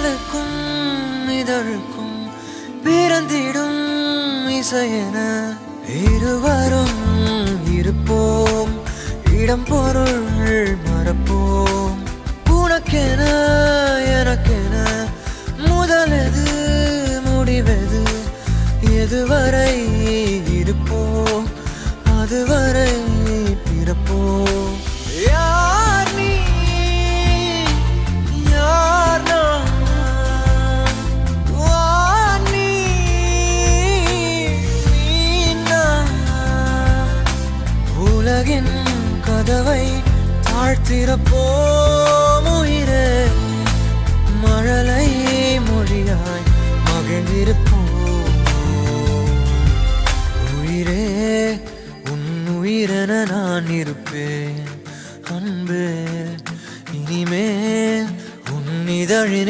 இதழுக்கும் இதழுக்கும் பிறந்திடும் இசையென இருவரும் இருப்போம். இடம் பொருள் மறப்போம். உனக்கென எனக்கென முதலெது முடிவெது எதுவரை உலகின் கதவை தாழ்த்திறப்போமுயிரே மழலை மொழியாய் மகிழ்ந்திருப்போம். உயிரே உன் உயிரென நான் இருப்பேன். அன்பு இனிமே உன் இதழினை